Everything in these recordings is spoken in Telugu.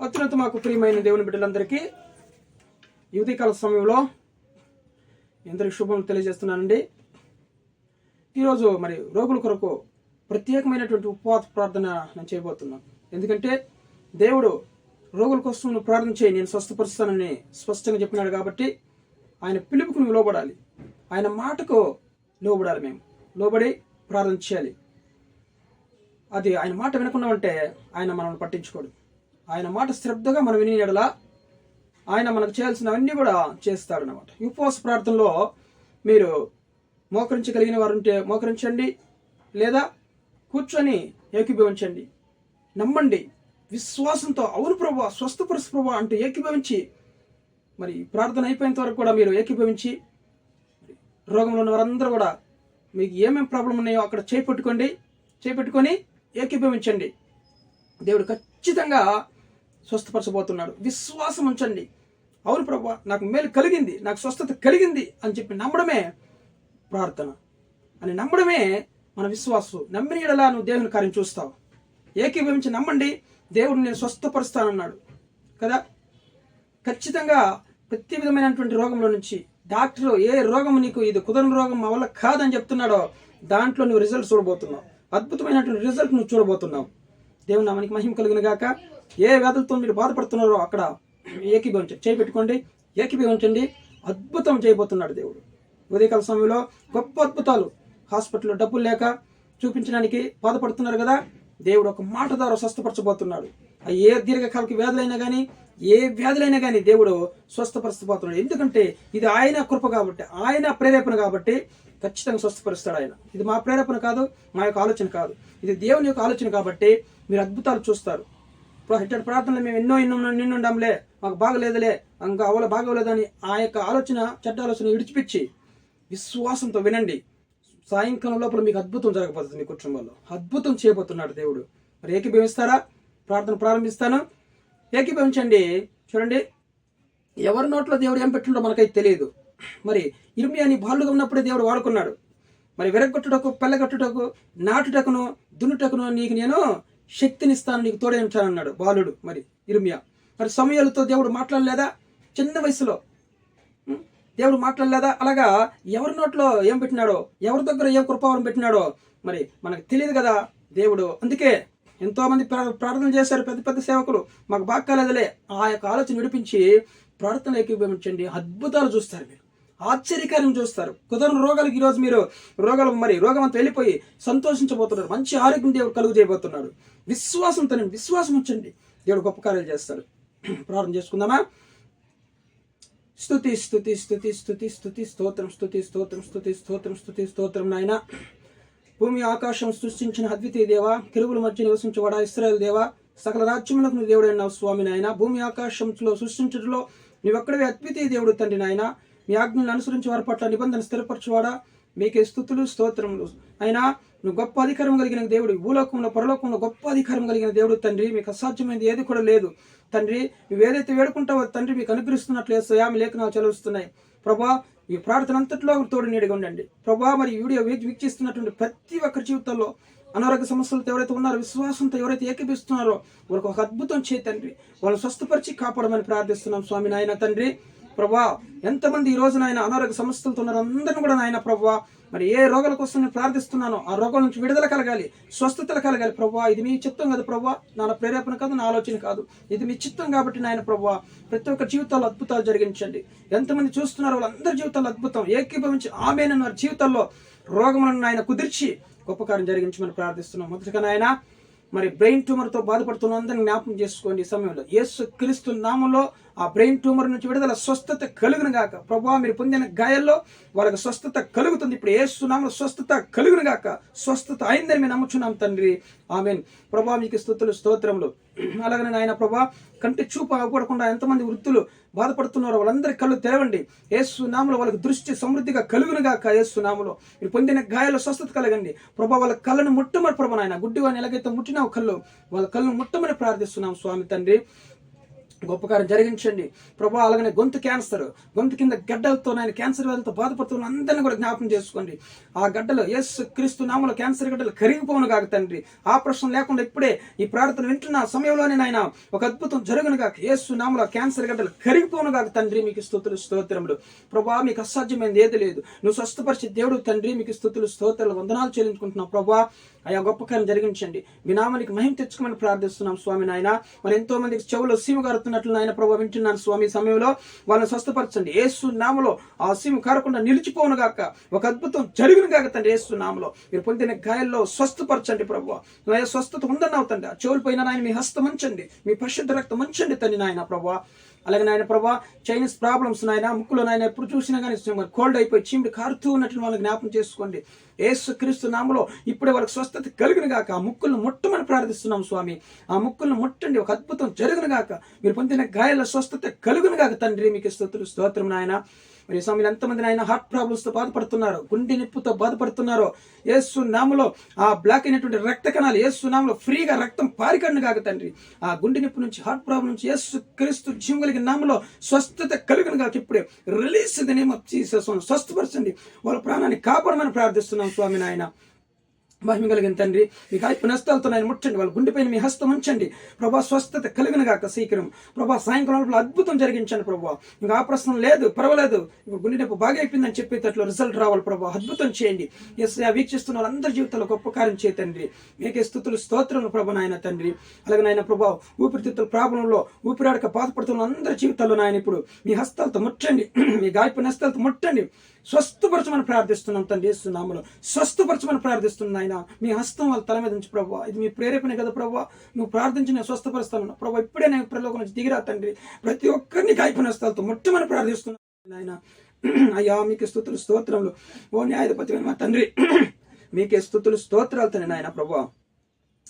అత్యున్నత మాకు ప్రియమైన దేవుని బిడ్డలందరికీ ఈ సమయంలో ఎందరికి శుభం తెలియజేస్తున్నానండి. ఈరోజు మరి రోగుల కొరకు ప్రత్యేకమైనటువంటి ఉపవాస ప్రార్థన నేను చేయబోతున్నాను. ఎందుకంటే దేవుడు రోగుల కోసం నువ్వు ప్రార్థన చేయి నేను స్వస్థపరుస్తానని స్పష్టంగా చెప్పినాడు కాబట్టి ఆయన పిలుపుకు నువ్వు లోబడాలి. ఆయన మాటకు లోబడాలి మేము. లోబడి ప్రార్థన చేయాలి. అది ఆయన మాట వినకున్నామంటే ఆయన మనల్ని పట్టించుకోడు. ఆయన మాట శ్రద్ధగా మనం విని ఎడల ఆయన మనకు చేయాల్సినవన్నీ కూడా చేస్తాడు అనమాట ఉపవాస ప్రార్థనలో మీరు మోకరించగలిగిన వారు ఉంటే మోకరించండి లేదా కూర్చొని ఏకీభవించండి. నమ్మండి విశ్వాసంతో అవును ప్రభా స్వస్థపరచు ప్రభా అంటూ ఏకీభవించి మరి ప్రార్థన అయిపోయేంత వరకు కూడా మీరు ఏకీభవించి రోగంలో ఉన్న వారందరూ కూడా మీకు ఏమేమి ప్రాబ్లం ఉన్నాయో అక్కడ చేపెట్టుకోండి చేపెట్టుకొని ఏకీభవించండి. దేవుడు ఖచ్చితంగా స్వస్థపరచబోతున్నాడు. విశ్వాసం ఉంచండి. అవును ప్రభా నాకు మేలు కలిగింది నాకు స్వస్థత కలిగింది అని చెప్పి నమ్మడమే ప్రార్థన. అని నమ్మడమే మన విశ్వాసం. నమ్మిన ఎడలా నువ్వు దేవుని కార్యం చూస్తావు. ఏకీభవించి నమ్మండి దేవుడు నేను స్వస్థపరుస్తానన్నాడు. కదా? ఖచ్చితంగా ప్రతి విధమైనటువంటి రోగంలో నుంచి డాక్టర్ ఏ రోగం నీకు ఇది కుదరని రోగం మా వల్ల కాదని చెప్తున్నాడో దాంట్లో నువ్వు రిజల్ట్ చూడబోతున్నావు. అద్భుతమైనటువంటి రిజల్ట్ నువ్వు చూడబోతున్నావు. దేవుని నామానికి మహిమ కలిగిన గాక. ఏ వ్యాధులతో మీరు బాధపడుతున్నారో అక్కడ ఏకీభవించండి చేపెట్టుకోండి ఏకీభవించండి అద్భుతం చేయబోతున్నాడు దేవుడు. ఉదయకాల సమయంలో గొప్ప అద్భుతాలు. హాస్పిటల్లో డబ్బులు లేక చూపించడానికి బాధపడుతున్నారు కదా. దేవుడు ఒక మాట ద్వారా స్వస్థపరచబోతున్నాడు. ఆ ఏ దీర్ఘకాలిక వ్యాధులైనా కానీ ఏ వ్యాధులైనా కానీ దేవుడు స్వస్థపరచబోతున్నాడు. ఎందుకంటే ఇది ఆయన కృప కాబట్టి ఆయన ప్రేరేపణ కాబట్టి ఖచ్చితంగా స్వస్థపరుస్తాడు ఆయన. ఇది మా ప్రేరేపణ కాదు మా యొక్క ఆలోచన కాదు. ఇది దేవుని యొక్క ఆలోచన కాబట్టి మీరు అద్భుతాలు చూస్తారు. ఇట్లా ప్రార్థనలు మేము ఎన్నో ఎన్నో నిన్నుండంలే మాకు బాగలేదులే. ఇంకా అవల బాగోలేదని ఆ యొక్క ఆలోచన చెడ్డ ఆలోచన విడిచిపించి విశ్వాసంతో వినండి. సాయంకాలం లోపల మీకు అద్భుతం జరగబోతుంది మీ కుటుంబంలో. అద్భుతం చేయబోతున్నాడు దేవుడు. మరి ఏకీభవిస్తారా? ప్రార్థన ప్రారంభిస్తాను. ఏకీభవించండి. చూడండి. ఎవరి నోట్లో దేవుడు ఏం పెట్టిండో మనకైతే తెలియదు. మరి ఇర్మియాని బాలుగా ఉన్నప్పుడే దేవుడు వాడుకున్నాడు. మరి విరగొట్టుటకు పెళ్ళగొట్టుటకు నాటుటకును దున్నుటకును నీకు నేను శక్తినిస్తాను నీకు తోడే ఉంటానన్నాడు బాలుడు మరి ఇర్మియా. మరి సమయాలతో దేవుడు మాట్లాడలేదా? చిన్న వయసులో. దేవుడు మాట్లాడలేదా? అలాగా ఎవరి నోట్లో ఏం పెట్టినాడో? ఎవరి దగ్గర ఏం కృపావరం పెట్టినాడో? మరి మనకు తెలియదు కదా దేవుడు. అందుకే ఎంతోమంది ప్రార్థన చేశారు పెద్ద పెద్ద సేవకులు. మాకు బాగా కాలేదులే ఆ యొక్క ఆలోచన విడిపించి ప్రార్థన ఏకీభవించండి. అద్భుతాలు చూస్తారు మీరు. ఆశ్చర్యకార్యం చూస్తారు. కుదరని రోగాలకు ఈరోజు మీరు రోగాలు మరి రోగం అంతా వెళ్ళిపోయి సంతోషించబోతున్నారు. మంచి ఆరోగ్యం దేవుడు కలుగు చేయబోతున్నాడు. విశ్వాసంతో విశ్వాసం ఉంచండి. దేవుడు గొప్ప కార్యాలు చేస్తాడు. ప్రారంభం చేసుకుందామా? స్థుతి స్తుతి స్తుతి స్తుతి స్థుతి స్తోత్రం స్తుతి స్తోత్రం స్థుతి స్తోత్రం స్తుతి స్తోత్రం నాయన. భూమి ఆకాశం సృష్టించిన అద్వితీయ దేవ కిరువుల మధ్య నివసించబడ ఇస్రాయల్ దేవ? సకల రాజ్యములకు నువ్వు దేవుడైనావు స్వామి నాయన. భూమి ఆకాశంలో సృష్టించడంలో నువ్వెక్కడవే అద్వితీయ దేవుడు తండ్రి నాయన? మీ ఆజ్ఞలను అనుసరించి వారి పట్ల నిబంధన స్థిరపరచువాడా? మీకే స్థుతులు స్తోత్రములు. అయినా నువ్వు గొప్ప అధికారం కలిగిన దేవుడు భూలోకంలో పరలోకంలో గొప్ప అధికారం కలిగిన దేవుడు తండ్రి మీకు అసాధ్యమైనది ఏది కూడా లేదు. తండ్రి నువ్వు ఏదైతే వేడుకుంటావో తండ్రి మీకు అనుగ్రహిస్తున్నట్లు యామి లేఖనాలు చదివిస్తున్నాయి ప్రభా ఈ ప్రార్థన అంతట్లో తోడు నీడిగా ఉండండి. ప్రభా మరి వీడియో వీక్షిస్తున్నటువంటి ప్రతి ఒక్కరి జీవితంలో అనారోగ్య సమస్యలతో ఎవరైతే ఉన్నారో విశ్వాసంతో ఎవరైతే ఏకీపిస్తున్నారో వాళ్ళకి ఒక అద్భుతం చేయ తండ్రి. వాళ్ళని స్వస్థపరిచి కాపాడమని ప్రార్థిస్తున్నాం స్వామి నాయన తండ్రి. ప్రభా ఎంతమంది ఈ రోజున ఆయన అనారోగ్య సమస్యలతో ఉన్నారు? అందరిని కూడా నాయన ప్రభా మరి ఏ రోగాల కోసం నేను ప్రార్థిస్తున్నానో ఆ రోగాల నుంచి విడుదల కలగాలి స్వస్థతలు కలగాలి ప్రభా. ఇది మీ చిత్తం కాదు ప్రభా నా ప్రేరేపణ కాదు నా ఆలోచన కాదు. ఇది మీ చిత్తం కాబట్టి నాయన ప్రభా ప్రతి ఒక్క జీవితాల్లో అద్భుతాలు జరిగించండి. ఎంతమంది చూస్తున్నారో వాళ్ళందరి జీవితాల్లో అద్భుతం. ఏకీభవించి ఆమె వారి జీవితాల్లో రోగములను ఆయన కుదిర్చి గొప్ప కార్యం జరిగించమని ప్రార్థిస్తున్నాం. మొదటిగా నాయన మరి బ్రెయిన్ ట్యూమర్తో బాధపడుతున్న అందరిని జ్ఞాపకం చేసుకోండి ఈ సమయంలో. యేసు క్రీస్తు నామంలో ఆ బ్రెయిన్ ట్యూమర్ నుంచి విడుదల స్వస్థత కలుగును గాక. ప్రభావ మీరు పొందిన గాయాల్లో వాళ్ళకి స్వస్థత కలుగుతుంది. ఇప్పుడు యేసు నామంలో స్వస్థత కలుగును గాక. స్వస్థత అయిందని మేము నమ్ముచున్నాం తండ్రి. ఆమెన్. ప్రభా మీకు స్థుతులు స్తోత్రములు. అలాగనే నాయన ప్రభా కంటి చూపు అవ్వకూడకుండా ఎంతమంది వృత్తులు బాధపడుతున్నారో వాళ్ళందరి కళ్ళు తెరవండి. యేసు వాళ్ళకి దృష్టి సమృద్ధిగా కలుగునుగాక ఏసునామలో మీరు పొందిన గాయాల స్వస్థత కలగండి. ప్రభా వాళ్ళ కళ్ళను ముట్టమని ప్రభు నాయన గుడ్డి వాడిని ఎలాగైతే ముట్టినావు కళ్ళు వాళ్ళ కళ్ళను ముట్టమని ప్రార్థిస్తున్నాం స్వామి తండ్రి. గొప్ప కార్యం జరిగించండి. ప్రభా అలాగనే గొంతు క్యాన్సర్ గొంతు కింద గడ్డలతో ఆయన క్యాన్సర్ వ్యాధితో బాధపడుతున్న అందరిని కూడా జ్ఞాపకం చేసుకోండి. ఆ గడ్డలు ఎస్ క్రీస్తు నామలో క్యాన్సర్ గడ్డలు కరిగిపోను కాక తండ్రి. ఆపరేషన్ లేకుండా ఇప్పుడే ఈ ప్రార్థన వింటున్న సమయంలోనే నాయన ఒక అద్భుతం జరుగును కాక యేసు నామలో క్యాన్సర్ గడ్డలు కరిగిపోను కాక తండ్రి మీకు స్థుతులు స్తోత్రములు. ప్రభా మీకు అసాధ్యమైనది ఏది లేదు. నువ్వు స్వస్థపరిచే దేవుడు తండ్రి మీకు స్థుతులు స్తోత్రాలు వందనాలు చెల్లించుకుంటున్నావు. ప్రభా అయా గొప్ప కార్యం జరిగించండి. మీ నామానికి మహిమ తెచ్చుకోమని ప్రార్థిస్తున్నాం స్వామి నాయన. మరి ఎంతో మందికి చెవులో గారు కారుతున్నట్లు ఆయన ప్రభు వింటున్నాను స్వామి సమయంలో. వాళ్ళని స్వస్థపరచండి. ఏసు నామలో ఆ సిమ్ కారకుండా నిలిచిపోను గాక. ఒక అద్భుతం జరిగిన గాక తండ్రి ఏసు నామలో. మీరు పొందిన గాయాల్లో స్వస్థపరచండి ప్రభు. నాయ స్వస్థత ఉందని అవుతండి ఆ చెవులు పైన నాయన మీ హస్తం ఉంచండి. మీ పరిశుద్ధ రక్తం ఉంచండి తండ్రి నాయన ప్రభు. అలాగే నాయన ప్రభా చైనీస్ ప్రాబ్లమ్స్ నాయన ముక్కులో నాయన ఎప్పుడు చూసినా కానీ కోల్డ్ అయిపోయి చీమిడి కారుతూ ఉన్నట్లు వాళ్ళని జ్ఞాపం చేసుకోండి. ఏసు క్రీస్తు నామలో ఇప్పుడే వాళ్ళకి స్వస్థత కలిగిన గాక ఆ ముక్కులను మొట్ట ప్రార్థిస్తున్నాం స్వామి. ఆ ముక్కులను ముట్టండి. ఒక అద్భుతం జరుగును గాక. మీరు పొందిన గాయాల స్వస్థత కలుగును గాక తండ్రి. మీకు స్తోత్రులు స్తోత్రం నాయన. మరి స్వామి ఎంతమంది ఆయన హార్ట్ ప్రాబ్లమ్స్తో బాధపడుతున్నారు? గుండె నిప్పుతో బాధపడుతున్నారో? ఏసు నామలో ఆ బ్లాక్ అయినటువంటి రక్త కణాలు ఏసు నామలో ఫ్రీగా రక్తం పారికడును కాక తండ్రి. ఆ గుండె నిప్పు నుంచి హార్ట్ ప్రాబ్లం నుంచి ఏసు క్రీస్తు జీవం కలిగిన నామలో స్వస్థత కలుగును కాక ఇప్పుడే. Release the name of Jesus. స్వస్థపరచండి. వాళ్ళ ప్రాణాన్ని కాపాడమని ప్రార్థిస్తున్నాం స్వామి నాయన. మహిమ కలిగిన తండ్రి మీ కాయపు నష్టాలతో ఆయన ముట్టండి వాళ్ళ గుండెపైన మీ హస్తం ఉంచండి. ప్రభా స్వస్థత కలిగిన గాక శీఘ్రం ప్రభా సాయంకాలం అద్భుతం జరిగించండి ప్రభా. ఇంకా ఆ ప్రశ్న లేదు పర్వాలేదు. ఇప్పుడు గుండె నొప్పి బాగా అయిపోయిందని చెప్పేటట్లు రిజల్ట్ రావాలి ప్రభా. అద్భుతం చేయండి. ఎస్ ఆ వీక్షిస్తున్న వాళ్ళందరి జీవితంలో గొప్ప కార్యం చేయండి మీకే స్థుతులు స్తోత్రములు ప్రభా నాయన తండ్రి. అలాగే నాయన ప్రభా ఊపిరితిత్తుల ప్రాబ్లంలో ఊపిరాడక బాధపడుతున్న అందరి జీవితాల్లో నాయన ఇప్పుడు మీ హస్తాలతో ముట్టండి. మీ గాయపు హస్తాలతో ముట్టండి. స్వస్థపరచమని ప్రార్థిస్తున్నాం తండ్రి చేస్తున్నాములో స్వస్థపరచమని ప్రార్థిస్తున్నాను ఆయన మీ హస్తం వాళ్ళ తల మీద నుంచి ప్రభావ ఇది మీ ప్రేరేపణ కదా ప్రభావ నువ్వు ప్రార్థించి నేను స్వస్థపరుస్తాను. ప్రభావ ఇప్పుడే నేను ప్రలోకం నుంచి దిగిరా తండ్రి. ప్రతి ఒక్కరిని గాయపన మొట్టమని ప్రార్థిస్తున్నాను ఆయన. అయ్యా మీకు స్థుతులు స్తోత్రంలో ఓ న్యాయపతి మా తండ్రి మీకే స్థుతులు స్తోత్రాలు తండ్రి నాయన ప్రభావ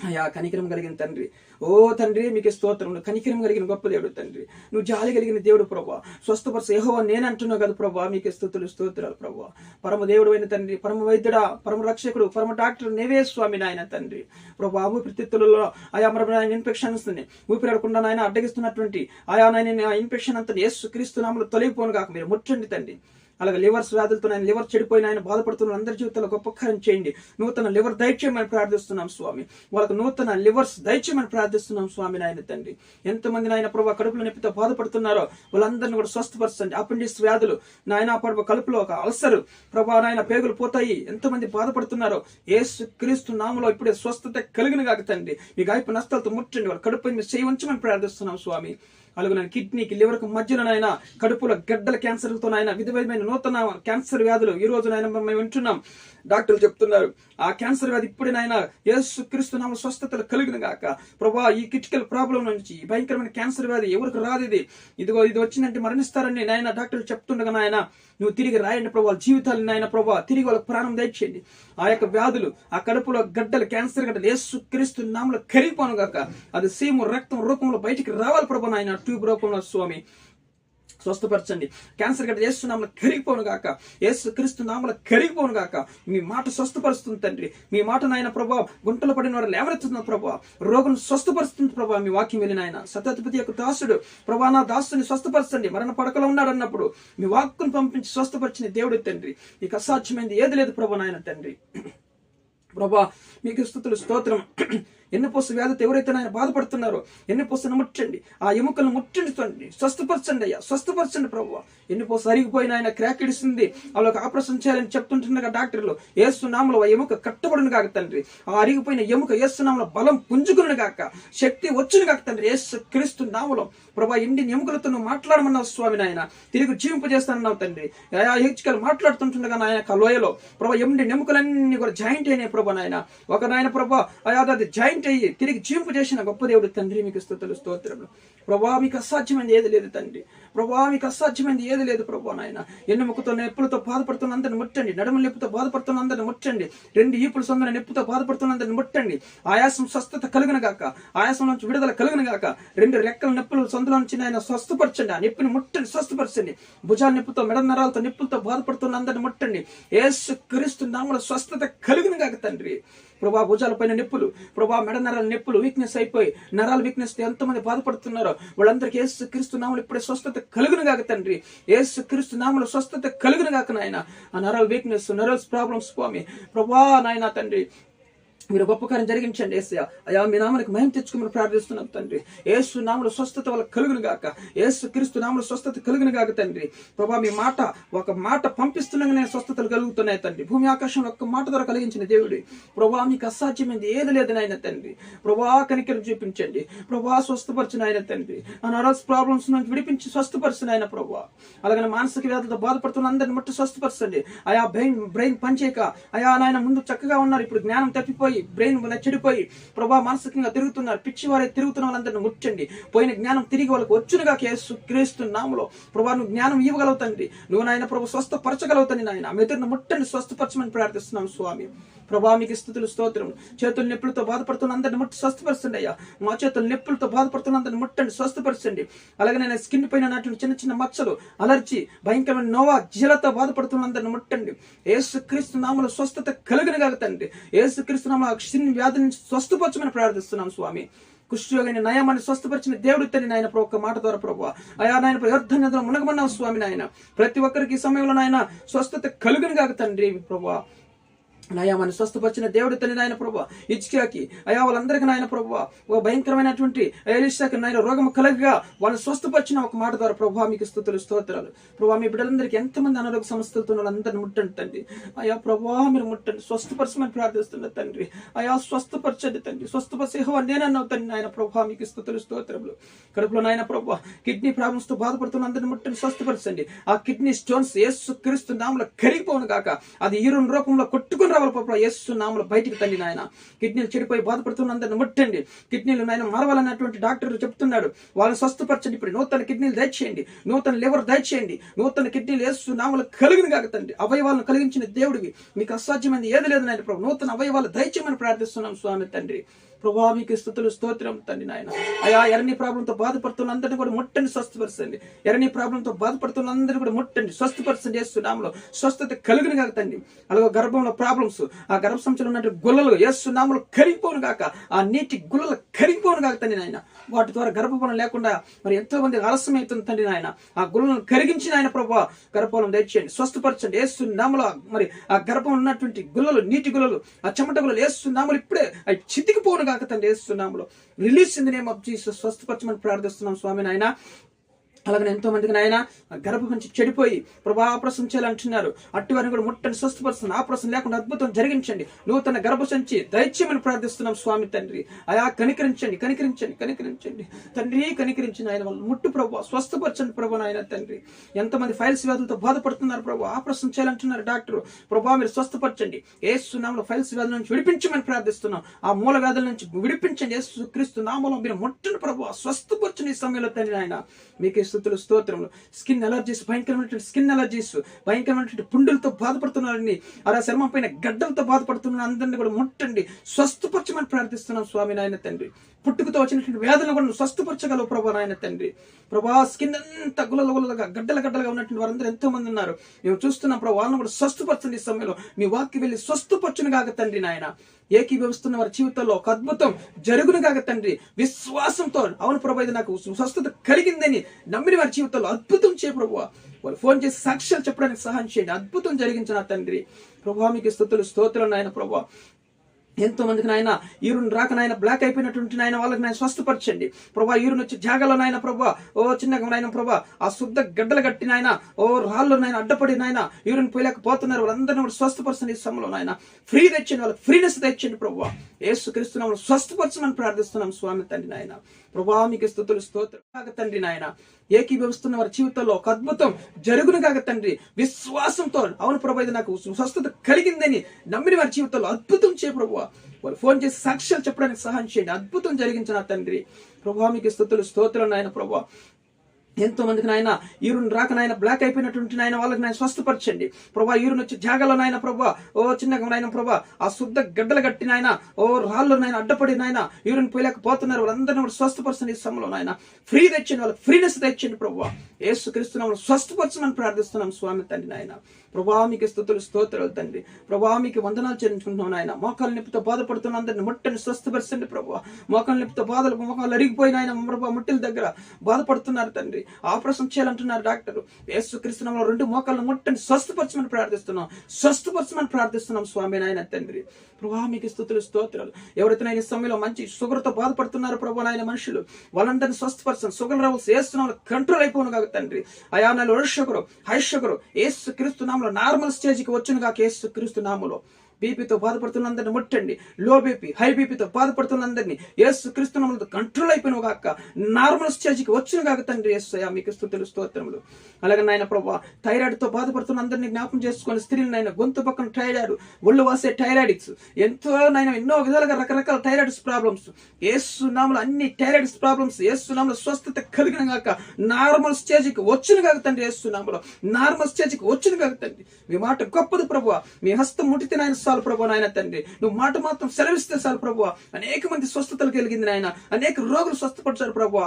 అయా కనికరం కలిగిన తండ్రి. ఓ తండ్రి మీకు స్తోత్రం కనికరం కలిగిన గొప్ప దేవుడు తండ్రి. నువ్వు జాలి కలిగిన దేవుడు ప్రభా. స్వస్థపరచ ఏహో నేను అంటున్నావు కదా ప్రభా మీకు స్థుతులు స్తోత్రాలు ప్రభా. పరమ దేవుడు అయిన తండ్రి పరమ వైద్యుడా పరమ రక్షకుడు పరమ డాక్టర్ నేవే స్వామి నాయన తండ్రి. ప్రభా ఊపిరితిత్తులలో ఆయా మరి ఇన్ఫెక్షన్స్ ఊపిరాడకుండా నాయన అడ్డగిస్తున్నటువంటి ఆయా నాయన ఇన్ఫెక్షన్ అంతా ఏసు క్రీస్తు నామలు తొలగిపోను కాక మీరు ముట్టండి తండ్రి. అలాగే లివర్స్ వ్యాధులతో ఆయన లివర్ చెడిపోయిన ఆయన బాధపడుతున్న అందరి జీవితంలో గొప్ప కార్యం చేయండి. నూతన లివర్ దైత్యమని ప్రార్థిస్తున్నాం స్వామి. వాళ్ళకు నూతన లివర్స్ దైత్యమని ప్రార్థిస్తున్నాం స్వామి నాయన తండ్రి. ఎంతమంది నాయన ప్రభావ కడుపులో నొప్పితో బాధపడుతున్నారో వాళ్ళందరినీ కూడా స్వస్థపరచండి. అపెండిస్ వ్యాధులు నాయన ప్రభు కలుపులో ఒక అల్సరు. ప్రభా నాయన పేగులు పోతాయి. ఎంతమంది బాధపడుతున్నారో ఏసు క్రీస్తు నామలో ఇప్పుడే స్వస్థత కలిగిన కాక తండ్రి. మీ గాయపు నష్టాలతో ముట్టండి. వాళ్ళ కడుపు మీద చేయి ప్రార్థిస్తున్నాం స్వామి. అలాగే నేను కిడ్నీకి లివర్కు మధ్యలోనైనా కడుపులో గడ్డల క్యాన్సర్లతోనైనా విధమైన నూతన క్యాన్సర్ వ్యాధులు ఈ రోజునైనా మేము వింటున్నాం. డాక్టర్లు చెప్తున్నారు ఆ క్యాన్సర్ వ్యాధి ఇప్పుడైనా యేసు క్రీస్తు నామ స్వస్థతలు కలిగిన గాక. ప్రభా ఈ క్రిటికల్ ప్రాబ్లం నుంచి ఈ భయంకరమైన క్యాన్సర్ వ్యాధి ఎవరికి రాదు ఇది. ఇదిగో ఇది వచ్చిందంటే మరణిస్తారని నాయన డాక్టర్లు చెప్తుండగా నాయన నువ్వు తిరిగి రాయండి ప్రభావ జీవితాలు నాయన ప్రభా తిరిగి వాళ్ళకి ప్రాణం దయచేయండి. ఆ యొక్క వ్యాధులు ఆ కడుపులో గడ్డలు క్యాన్సర్ గడ్డలు యేసు క్రీస్తు నామలో కరిగిపోను గాక. అది సీము రక్తం రూపంలో బయటికి రావాలి ప్రభా నాయన. ట్యూబ్ రూపంలో స్వామి. స్వస్థపరచండి. క్యాన్సర్ గడ్డ యేసు నామల కరిగిపోను గాక. యేసు క్రీస్తు నామల కరిగిపోను గాక. మీ మాట స్వస్థపరుస్తుంది తండ్రి. మీ మాట నాయన ప్రభావ గుంటలు పడిన వారు లేవనెత్తున్న ప్రభావ రోగం స్వస్థపరుస్తుంది ప్రభావ మీ వాక్యం వెళ్ళిన ఆయన సతధిపతి యొక్క దాసుడు. ప్రభా నా దాసుని స్వస్థపరచండి. మరణ పడకలో ఉన్నాడు అన్నప్పుడు మీ వాక్కును పంపించి స్వస్థపరిచిన దేవుడు తండ్రి. మీకు అసాధ్యమైంది ఏది లేదు ప్రభా నాయన తండ్రి. ప్రభా మీకు స్థుతులు స్తోత్రం. ఎన్నుపోసు వ్యాధితో ఎవరైతే ఆయన బాధపడుతున్నారో ఎన్నుపోసును ముట్టండి ఆ ఎముకలను ముట్టండి తండ్రి స్వస్థపరచండి అయ్యా స్వస్థపరచండి ప్రభు ఎన్నిపోసు అరిగిపోయిన ఆయన క్రాక్ ఇడిస్తుంది వాళ్ళకి ఆపరేషన్ చేయాలని చెప్తుంటుండగా డాక్టర్లు ఏస్తున్నాములు ఆ ఎముక కట్టబడును కాక తండ్రి. ఆ అరిగిపోయిన ఎముక ఏసునామలో బలం పుంజుకును గాక శక్తి వచ్చును కాక తండ్రి. ఏసు క్రీస్తు నామలో ప్రభా ఎండి ఎముకలతో నువ్వు మాట్లాడమన్నావు స్వామి నాయన. తిరిగి జీవింపజేస్తానన్నావు తండ్రి. ఆయా మాట్లాడుతుంటుండగా నాయన కలోయలో లోయలో ప్రభా ఎండి ఎముకలన్నీ కూడా జాయింట్ అయినాయి ప్రభా నాయన. ఒక నాయన ప్రభా అది జాయింట్ అయ్యి తిరిగి జీవింపు చేసిన గొప్ప దేవుడు తండ్రి మీకు స్థుతులు స్తోత్రములు. ప్రభా మీకు అసాధ్యమైనది ఏది లేదు తండ్రి. ప్రభా మీకు అసాధ్యమైంది ఏది లేదు ప్రభా నాయన. ఎన్నుముకతో నొప్పులతో బాధపడుతున్న అందరిని ముట్టండి. నడుమ నొప్పితో బాధపడుతున్న అందరిని ముట్టండి. రెండు ఈపులు సొందర నొప్పితో బాధపడుతున్న అందరిని ముట్టండి. ఆయాసం స్వస్థత కలిగిన గాక. ఆయాసం నుంచి విడుదల కలుగును గాక. రెండు రెక్కల నొప్పులు సొంతల నుంచి ఆయన స్వస్థపరచండి. ఆ నొప్పిని ముట్టండి స్వస్థపరచండి. భుజాల నొప్పితో మెడ నరాలతో నొప్పులతో బాధపడుతున్న అందరిని ముట్టండి. ఏసు క్రీస్తు నామల స్వస్థత కలిగిన గాక తండ్రి. ప్రభా భుజాల పైన నొప్పులు. ప్రభా మెడ నరాల నొప్పులు వీక్నెస్ అయిపోయి నరాల వీక్నెస్ ఎంతమంది బాధపడుతున్నారో వాళ్ళందరికీ ఏసు క్రీస్తు నామలు ఇప్పుడే స్వస్థత కలుగును గాక తండ్రి. ఏసు క్రీస్తు నామలు స్వస్థత కలుగును గాక నాయన. ఆ నరల్ వీక్నెస్ నరల్స్ ప్రాబ్లమ్స్ స్వామి ప్రభా నాయన తండ్రి. మీరు గొప్ప కార్యం జరిగించండి ఏసయ్య. అయా మీ నామలకు మహిమ తెచ్చుకోమని ప్రార్థిస్తున్నాం తండ్రి. ఏసు నామలు స్వస్థత వల్ల కలుగును గాక. ఏసు క్రీస్తు నామలు స్వస్థత కలుగును గాక తండ్రి. ప్రభా మీ మాట ఒక మాట పంపిస్తుండగానే స్వస్థతలు కలుగుతున్నాయి తండ్రి. భూమి ఆకాశంలో ఒక్క మాట ద్వారా కలిగించిన దేవుడి. ప్రభా మీకు అసాధ్యమైంది ఏది లేదు నాయన తండ్రి. ప్రభా కనికరం చూపించండి. ప్రభా స్వస్థపరిచిన ఆయన తండ్రి. ఆ నరస్ ప్రాబ్లమ్స్ నుంచి విడిపించి స్వస్థపరిచిన ఆయన ప్రభా. అలాగే మానసిక వ్యాధులతో బాధపడుతున్న అందరిని మట్టు స్వస్థపరచండి. ఆయా బ్రెయిన్ బ్రెయిన్ పనిచేయక. అయా నాయన ముందు చక్కగా ఉన్నారు. ఇప్పుడు జ్ఞానం తప్పిపోయి బ్రెయిన్ చెడిపోయి ప్రభా మానసికంగా తిరుగుతున్నారు. పిచ్చి వారే తిరుగుతున్న వాళ్ళందరిని ముట్టండి. పోయిన జ్ఞానం తిరిగి వాళ్ళకి వచ్చునుగా కేసు క్రీస్తున్నాములో ప్రభా నువ్వు జ్ఞానం ఇవ్వగలవు తండ్రి నువ్వు నాయన ప్రభు స్వస్థపరచగలవు తండ్రి నాయన మెదడును ముట్టండి స్వస్థపరచమని ప్రార్థిస్తున్నాం స్వామి. ప్రభా మీకు స్థుతులు స్తోత్రం చేతుల నొప్పులతో బాధపడుతున్న అందరిని ముట్టి స్వస్థపరచండి అయ్యా. మా చేతుల నొప్పులతో బాధపడుతున్న అందరిని ముట్టండి స్వస్థపరచండి. అలాగే నేను స్కిన్ పైన ఉన్నటువంటి చిన్న చిన్న మచ్చలు అలర్జీ భయంకరమైన నోవా జీలతో బాధపడుతున్న అందరిని ముట్టండి. ఏసు క్రీస్తు నామలో స్వస్థత కలిగిన తండ్రి. ఏసు క్రీస్తు నామ స్కిన్ వ్యాధి నుంచి స్వస్థపరచమని ప్రార్థిస్తున్నాం స్వామి. కుష్ఠయోగిని నయమని స్వస్థపరిచిన దేవుడు తని నాయన ప్రభు ఒక్క మాట ద్వారా ప్రభు. అయా నాయన యుద్ధ మునగమన్నావు స్వామి నాయన. ప్రతి ఒక్కరికి ఈ సమయంలో నాయన స్వస్థత కలుగును కాక తండ్రి ప్రభు. నయా మన స్వస్థపరిచిన దేవుడి తల్లి నాయన ప్రభు ఇచ్చాకి అయా వాళ్ళందరికీ నాయన ప్రభు ఓ భయంకరమైనటువంటి ఎలిషాకి నాయన రోగం కలగగా వాళ్ళని స్వస్థపరిచిన ఒక మాట ద్వారా ప్రభు మీకు స్థుతులు స్తోత్రాలు. ప్రభు మీ బిడ్డలందరికీ ఎంతమంది అనారోగ్య సమస్యలతో వాళ్ళందరినీ ముట్టండి తండ్రి. అయా ప్రభు మీరు ముట్టండి స్వస్థపరచమని ప్రార్థిస్తున్న తండ్రి. అయా స్వస్థపరచండి తండ్రి. స్వస్థపరిచే నేనన్నావు తండ్రి నాయన ప్రభు మీకు స్థుతులు స్తోత్రములు. కడుపులో నాయన ప్రభు కిడ్నీ ప్రాబ్లమ్స్తో బాధపడుతున్న అందరిని ముట్టండి స్వస్థపరచండి. ఆ కిడ్నీ స్టోన్స్ ఏసు క్రీస్తు నామలో కరిగిపోను కాక అది ఈరుని రూపంలో కొట్టుకుని రావాలి పాప యేసు బయటికి తండి నాయన. కిడ్నీలు చెడిపోయి బాధపడుతున్నందరిని ముట్టండి. కిడ్నీలు నాయన మరవాలన్నటువంటి డాక్టర్ చెప్తున్నాడు. వాళ్ళని స్వస్థపరచండి. ఇప్పుడు నూతన కిడ్నీలు దయచేయండి నూతన లివర్ దయచేయండి నూతన కిడ్నీలు యేసు నామలు కలిగిన కాక తండ్రి. అవయవాలను కలిగించిన దేవుడివి. మీకు అసాధ్యమైనది ఏది లేదు నాయన ప్రభు. నూతన అవయవాలు దయచేయమని ప్రార్థిస్తున్నాం స్వామి తండ్రి. ప్రభా మీకు స్థుతులు స్తోత్రం తండ్రి నాయన. అయా ఎరని ప్రాబ్లంతో బాధపడుతున్న అందరిని కూడా ముట్టండి స్వస్థపరచండి. ఎరని ప్రాబ్లంతో బాధపడుతున్న అందరిని కూడా ముట్టండి స్వస్థపరచండి యేసు నామలో స్వస్థత కలుగును కాక తండ్రి. అలాగే గర్భంలో ప్రాబ్లమ్స్ ఆ గర్భ సంచులు ఉన్నట్టు గుల్లలు యేసు నామలో కరిగిపోను కాక ఆ నీటి గుల్లలు కరిగిపోను కాక తండ్రి నాయన. వాటి ద్వారా గర్భఫలం లేకుండా మరి ఎంతో మంది ఆలస్యం అవుతుంది తండ్రి నాయన. ఆ గుళ్ళను కరిగించిన ఆయన ప్రభా గర్భఫలం దయచేయండి స్వస్థపరచండి. యేసు మరి ఆ గర్భం ఉన్నటువంటి గుల్లలు నీటి గుల్లలు ఆ చెమట గుల్లలు యేసు నామలు ఇప్పుడే అవి చితికిపోను కాక తండ్రి Yesu release in the name of Jesus స్వస్థపరచమని ప్రార్థిస్తున్నాం స్వామి నాయన. అలాగే ఎంతో మందికి నాయన గర్భం నుంచి చెడిపోయి ప్రభా ఆపరేషన్ చేయాలంటున్నారు. అట్టి వారిని కూడా ముట్టని స్వస్థపరుస్తున్న ఆపరేషన్ లేకుండా అద్భుతం జరిగించండి. నూతన గర్భసంచి దయచేయమని ప్రార్థిస్తున్నాం స్వామి తండ్రి. అయా కనికరించండి కనికరించండి కనికరించండి. తండ్రి కనికరించిన ఆయన వాళ్ళు ముట్టు ప్రభు స్వస్థపరచండి ప్రభు నాయన తండ్రి. ఎంతమంది ఫైల్స్ వ్యాధులతో బాధపడుతున్నారు ప్రభు ఆపరేషన్ చేయాలంటున్నారు డాక్టర్. ప్రభా మీరు స్వస్థపరచండి. ఏసు ఫైల్స్ వ్యాధుల నుంచి విడిపించమని ప్రార్థిస్తున్నాం. ఆ మూల వ్యాధుల నుంచి విడిపించండి. ఏసు క్రీస్తు నామలో మీరు ముట్టని ప్రభు స్వస్థపరచని సమయంలో తండ్రి ఆయన మీకు స్థుతులు స్తోత్రములు. స్కిన్ అలర్జీస్ భయంకరమైనటువంటి స్కిన్ అలర్జీస్ భయంకరమైనటువంటి పుండులతో బాధపడుతున్నారని అలా శర్మం పైన గడ్డలతో బాధపడుతున్న అందరినీ కూడా ముట్టండి. స్వస్థపరచమని ప్రార్థిస్తున్నాం స్వామి నాయన తండ్రి. పుట్టుకతో వచ్చినటువంటి వ్యాధులను కూడా స్వస్థపరచగలవు ప్రభా నాయన తండ్రి. ప్రభా స్కిన్ అంతా గులగులగా గడ్డల గడ్డలుగా ఉన్నటువంటి వారందరూ ఎంతో మంది ఉన్నారు. మేము చూస్తున్నాం ప్రభు వాళ్ళని కూడా స్వస్థపరచండి ఈ సమయంలో. మీ వాక్కి వెళ్ళి స్వస్థపరచును కాక తండ్రి నాయన. ఏకీభవిస్తున్న వారి జీవితంలో ఒక అద్భుతం జరుగును కాక తండ్రి. విశ్వాసంతో అవును ప్రభా ఇది నాకు స్వస్థత కలిగిందని నమ్మిన వారి జీవితంలో అద్భుతం చేయ ప్రభు వాళ్ళు ఫోన్ చేసి సాక్ష్యాలు చెప్పడానికి సహాయం చేయండి. అద్భుతం జరిగించిన తండ్రి. ప్రభు మీకు స్థుతులు స్తోత్రం నాయన ప్రభు ఎంతో మందికి నాయన ఈరుని రాక నాయన బ్లాక్ అయిపోయినటువంటి నాయన వాళ్ళకి నాయన స్వస్థపరచండి. ప్రభా ఈరుని వచ్చి జాగాలో నాయన ప్రభా ఓ చిన్నగా నాయన ప్రభా ఆ శుద్ధ గడ్డలు కట్టి నాయన ఓ రాళ్ళు నాయన అడ్డపడి నాయన ఈరుని పోయలేకపోతున్నారు. వాళ్ళందరినీ కూడా స్వస్థపరచండి ఈ సమయంలో నాయన. ఫ్రీ తెచ్చండి వాళ్ళకి ఫ్రీనెస్ తెచ్చండి ప్రభా ఏసు క్రీస్తున్నాం స్వస్థపరచమని ప్రార్థిస్తున్నాం స్వామి తండ్రి నాయన. ప్రభా మీకు స్థుతులు స్తోత్ర తండ్రి నాయన. ఏకీభవిస్తున్న వారి జీవితంలో ఒక అద్భుతం జరుగును కాక తండ్రి. విశ్వాసంతో అవును ప్రభు ఇది నాకు స్వస్థత కలిగిందని నమ్మిన వారి జీవితంలో అద్భుతం చే ప్రభు. వాళ్ళు ఫోన్ చేసి సాక్ష్యాలు చెప్పడానికి సహాయం చేయండి. అద్భుతం జరిగించిన తండ్రి. ప్రభా మీకు స్థుతులు స్తోత్రం నాయన ప్రభు. ఎంతో మందికి నాయన ఈరుని రాక నాయన బ్లాక్ అయిపోయినటువంటి నాయన వాళ్ళకి నాయన స్వస్థపరచండి. ప్రభా ఈరుని వచ్చి జాగాలో నాయన ప్రభా ఓ చిన్నగా నాయన ప్రభా ఆ శుద్ధ గడ్డలు కట్టి నాయన ఓ రాళ్ళు నాయన అడ్డపడి నాయన ఈరుని పోయలేకపోతున్నారు. వాళ్ళందరినీ కూడా స్వస్థపరచండి ఈ సమయంలో నాయన. ఫ్రీ తెచ్చండి వాళ్ళకి ఫ్రీనెస్ తెచ్చండి ప్రభా. ఏసు క్రీస్తున్నాం స్వస్థపరచమని ప్రార్థిస్తున్నాం స్వామి తండ్రి నాయన. ప్రభా మీకు స్థుతులు స్తోత్రాలు తండ్రి. ప్రభా మీకు వందనాలు చెల్లించుకుంటున్నాను ఆయన మోకాలు నిప్పుతో బాధపడుతున్న అందరిని ముట్టని స్వస్థపరచండి ప్రభా. మోకాలు నిప్పుతో బాధలు మోకాలు అరిగిపోయిన ఆయన ప్రభా ముట్టెల దగ్గర బాధపడుతున్నారు తండ్రి. Operation చేయాలంటున్నారు doctor. యేసు క్రీస్తునామలో రెండు మోకాలను ముట్టని స్వస్థపరచమని ప్రార్థిస్తున్నాం. స్వస్థపరచమని ప్రార్థిస్తున్నాం స్వామి నాయన తండ్రి. ప్రభా మీకు స్థుతులు స్తోత్రాలు. ఎవరైతే నాయన సమయంలో మంచి షుగర్తో బాధపడుతున్నారు ప్రభా నాయన మనుషులు వాళ్ళందరినీ స్వస్థపరచండి. షుగర్ లెవెల్స్ వేస్తున్నాం కంట్రోల్ అయిపోను కాదు తండ్రి. అయా నెల sugar high sugar Yesu normal స్టేజ్కి వచ్చునుగా కేసు క్రీస్తు నామలో బీపీతో బాధపడుతున్న అందరిని ముట్టండి. లో బీపీ హై బీపీతో బాధపడుతున్న అందరినీ యేసు క్రీస్తునామలతో కంట్రోల్ అయిపోయిన కాక నార్మల్ స్టేజ్కి వచ్చిన కాక తండ్రి యేసు మీకు స్థుతులు స్తోత్రములు. అలాగే నాయన ప్రభా థైరాయిడ్తో బాధపడుతున్న అందరినీ జ్ఞాపం చేసుకొని స్త్రీలు నాయన గొంతు పక్కన థైరాయిడ్ ఒళ్ళు వాసే థైరాయిడ్స్ ఎంతో నాయన ఎన్నో విధాలుగా రకరకాల థైరాయిడ్స్ ప్రాబ్లమ్స్. ఏసు నామలు అన్ని థైరాయిడ్స్ ప్రాబ్లమ్స్ ఏసు నామల స్వస్థత కలిగిన కాక నార్మల్ స్టేజ్కి వచ్చిన కాక తండ్రి ఏసు నామలో. నార్మల్ స్టేజ్కి వచ్చిన కాక తండ్రి. మీ మాట గొప్పది ప్రభు. మీ హస్తం ముట్టితే నాయన చాలు ప్రభు నాయన తండ్రి. నువ్వు మాట మాత్రం సెలవిస్తే చాలు ప్రభు అనేక మంది స్వస్థతలు కలిగింది నాయన. అనేక రోగులు స్వస్థపరిచారు ప్రభు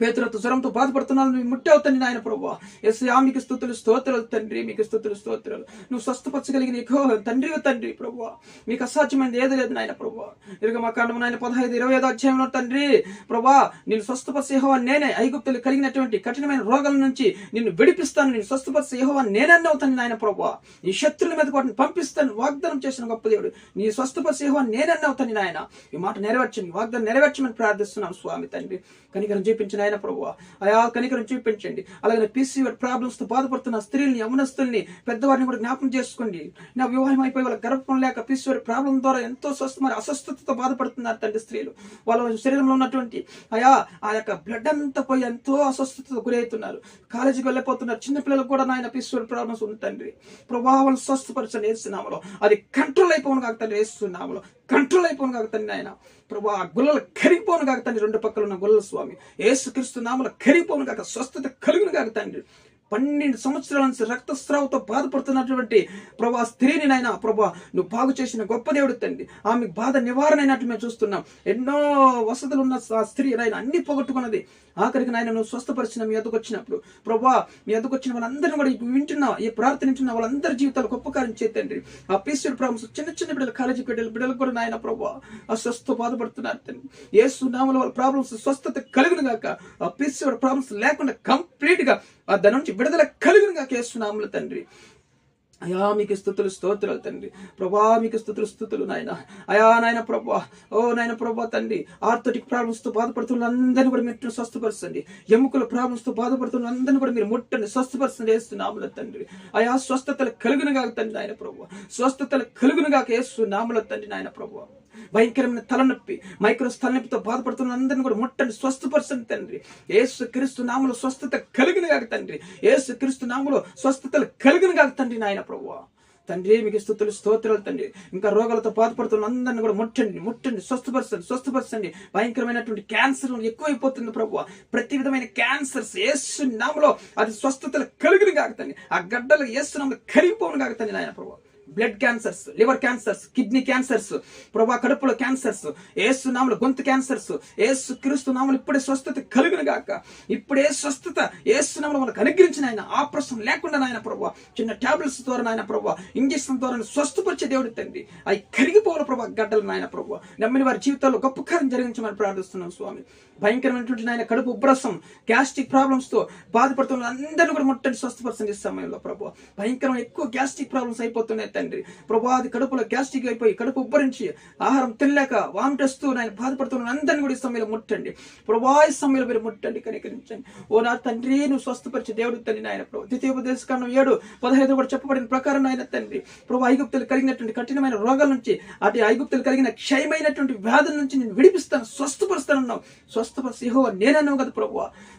పేతులతో స్వరంతో బాధపడుతున్నాను. నువ్వు ముట్టవుతండి నాయన ప్రభు ఎస్ మీకు స్థుతులు స్తోత్రాలు తండ్రి మీకు స్థుతులు స్తోత్రాలు. నువ్వు స్వస్థపరచగలిగిన ఎక్కువ తండ్రి తండ్రి ప్రభు మీకు అసాధ్యమైనది ఏది లేదు నాయన ప్రభు ఇరుగ మా నాయన పదహైదు ఇరవై ఐదు అధ్యాయంలో తండ్రి ప్రభా నేను స్వస్థపరిచేహోవా నేనే. ఐగుప్తులు కలిగినటువంటి కఠినమైన రోగాల నుంచి నిన్ను విడిపిస్తాను. నేను స్వస్థపరిచేహోవా నేనే నేనన్నే అవుతాను నాయన ప్రభు నీ శత్రుల మీద వాటిని పంపిస్తాను. వాగ్దానం చేసిన గొప్ప దేవుడు. నీ స్వస్థపరిచేహోవా నేనన్నే అవుతాను నాయన. ఈ మాట నెరవేర్చండి వాగ్దానం నెరవేర్చమని ప్రార్థిస్తున్నాను స్వామి తండ్రి. కనికరం చూపించిన ఆయన ప్రభు ఆయా కనికరం చూపించండి. అలాగే పీసీఆర్ ప్రాబ్లమ్స్తో బాధపడుతున్న స్త్రీల్ని యమనస్తుల్ని పెద్దవారిని కూడా జ్ఞాపకం చేసుకోండి. నా వివాహం అయిపోయి వాళ్ళ గర్భం లేక పీసీఆర్ ప్రాబ్లం ద్వారా ఎంతో స్వస్థ మరి అస్వస్థతతో బాధపడుతున్నారు తండ్రి స్త్రీలు. వాళ్ళ శరీరంలో ఉన్నటువంటి ఆయా ఆ యొక్క బ్లడ్ అంతా పోయి ఎంతో అస్వస్థతతో గురవుతున్నారు. కాలేజీకి వెళ్ళిపోతున్నారు. చిన్నపిల్లలకు కూడా నాయన పీసీఆర్ ప్రాబ్లమ్స్ ఉంది తండ్రి. ప్రభావం స్వస్థపరచని వేస్తున్నాములో అది కంట్రోల్ అయిపోవడం కాక తండ్రి వేస్తున్నాములో కంట్రోల్ అయిపోను కాక తండ్రి ఆయన ప్రభా ఆ గుల్లలు కరిగిపోను కాక తండ్రి రెండు పక్కల ఉన్న గుల్లల స్వామి. ఏసుక్రీస్తు నామల కరిగిపోను కాక స్వస్థత కలుగును కాక తండ్రి. పన్నెండు సంవత్సరాల నుంచి రక్తస్రావతో బాధపడుతున్నటువంటి ప్రభా స్త్రీని నాయన ప్రభా నువ్వు బాగు చేసిన గొప్ప దేవుడు తండ్రి. ఆమె బాధ నివారణ అయినట్టు మేము చూస్తున్నాం. ఎన్నో వసతులు ఉన్న ఆ స్త్రీ నాయన అన్ని పోగొట్టుకున్నది. ఆఖరికి నాయన నువ్వు స్వస్థపరిచిన మీ ఎదుకొచ్చినప్పుడు ప్రభా మీ ఎదుకొచ్చిన వాళ్ళందరినీ కూడా ఇప్పుడు వింటున్నా ఈ ప్రార్థన వింటున్న వాళ్ళందరి జీవితాలు గొప్ప కార్యం చేతండి ఆ పీసీడ్ ప్రాబ్లమ్స్ చిన్న చిన్న బిడ్డలు కాలేజీ బిడ్డలు బిడ్డలు కూడా నాయన ప్రభా ఆ స్వస్థ బాధపడుతున్నారు తండ్రి. ఏసు నామల వాళ్ళ ప్రాబ్లమ్స్ స్వస్థత కలిగిన గాక. ఆ పీసీడ్ ప్రాబ్లమ్స్ లేకుండా కంప్లీట్గా ఆ ధనం నుంచి విడుదల కలుగును గాక తండ్రి. అయా మీకు స్థుతులు స్తోత్రాలు తండ్రి. ప్రభా మీకు స్థుతులు స్థుతులు నాయన. అయా నాయన ప్రభా. ఓ నాయన ప్రభా తండ్రి ఆర్థటిక్ ప్రాబ్లమ్స్తో బాధపడుతున్న అందరినీ కూడా మీరు స్వస్థపరచండి. ఎముకల ప్రాబ్లమ్స్తో బాధపడుతున్న అందరినీ కూడా మీరు ముట్టని స్వస్థపరచండి వేస్తున్నాముల తండ్రి. అయా స్వస్థతలు కలుగునుగా తండ్రి నాయన ప్రభు. స్వస్థతలు కలుగునుగా వేస్తున్నాముల తండ్రి నాయన ప్రభు. భయంకరమైన తలనొప్పి మైక్రో తలనొప్పితో బాధపడుతున్న అందరిని కూడా ముట్టండి స్వస్థపరచండి తండ్రి. ఏసు క్రీస్తు నామలో స్వస్థత కలిగిన కాక తండ్రి. ఏసు క్రీస్తు నామలో స్వస్థతలు కలిగిన కాక తండ్రి నాయన ప్రభు తండ్రి మీకు స్థుతులు స్తోత్రాలు తండ్రి. ఇంకా రోగాలతో బాధపడుతున్న అందరిని కూడా ముట్టండి ముట్టండి స్వస్థపరచండి స్వస్థపరచండి. భయంకరమైనటువంటి క్యాన్సర్ ఎక్కువైపోతుంది ప్రభు ప్రతి విధమైన క్యాన్సర్స్ ఏసు నామలో అది స్వస్థతలు కలిగిన కాకతండి ఆ గడ్డలు ఏసు నామలో కరిగిపోను కాకతండి నాయన ప్రభు blood cancers liver cancers kidney cancers ప్రభా కడుపులో క్యాన్సర్స్ ఏసు నాములు గొంతు క్యాన్సర్స్ ఏసు క్రీస్తు నాములు ఇప్పుడే స్వస్థత కలుగును గాక. ఇప్పుడే స్వస్థత ఏసు నాములు మనకు అనుగ్రహించిన ఆయన ఆపరేషన్ లేకుండా నాయన ప్రభా చిన్న టాబ్లెట్స్ ద్వారా నాయన ప్రభా ఇంజక్షన్ ద్వారా స్వస్థపరిచే దేవుడు తండ్రి. అవి కరిగిపోవాలి ప్రభా గడ్డలు నాయన ప్రభా. నమ్మిన వారి జీవితాల్లో గొప్ప కార్యం జరిగించమని ప్రార్థిస్తున్నాం స్వామి. భయంకరమైనటువంటి నాయన కడుపు ఉబ్బరసం గ్యాస్ట్రిక్ ప్రాబ్లమ్స్తో బాధపడుతున్న అందరూ కూడా ముట్టండి స్వస్థపరచండి సమయంలో ప్రభు. భయంకరమైన ఎక్కువ గ్యాస్ట్రిక్ ప్రాబ్లమ్స్ అయిపోతున్నాయి తండ్రి. ప్రభా అది కడుపులో గ్యాస్ట్రిక్ అయిపోయి కడుపు ఉబ్బరించి ఆహారం తినలేక వామిటేస్తూ నేను బాధపడుతున్న అందరిని కూడా ఈ సమయంలో ముట్టండి. ప్రభా ఈ సమయంలో మీరు ముట్టండి కనికరించండి. ఓ నా తండ్రి నువ్వు స్వస్థపరిచే దేవుడు తండ్రి నాయన ప్రభు. ద్వితీయోపదేశ కారణం ఏడు పదహైదు కూడా చెప్పబడిన ప్రకారం ఆయన తండ్రి. ప్రభు ఐగుప్తులు కలిగినటువంటి కఠినమైన రోగాల నుంచి అటు ఐగుప్తులు కలిగిన క్షయమైనటువంటి వ్యాధుల నుంచి నేను విడిపిస్తాను స్వస్థపరుస్తానన్నావు స్వస్థపరిచి యహో నేనన్నావు కదా ప్రభు.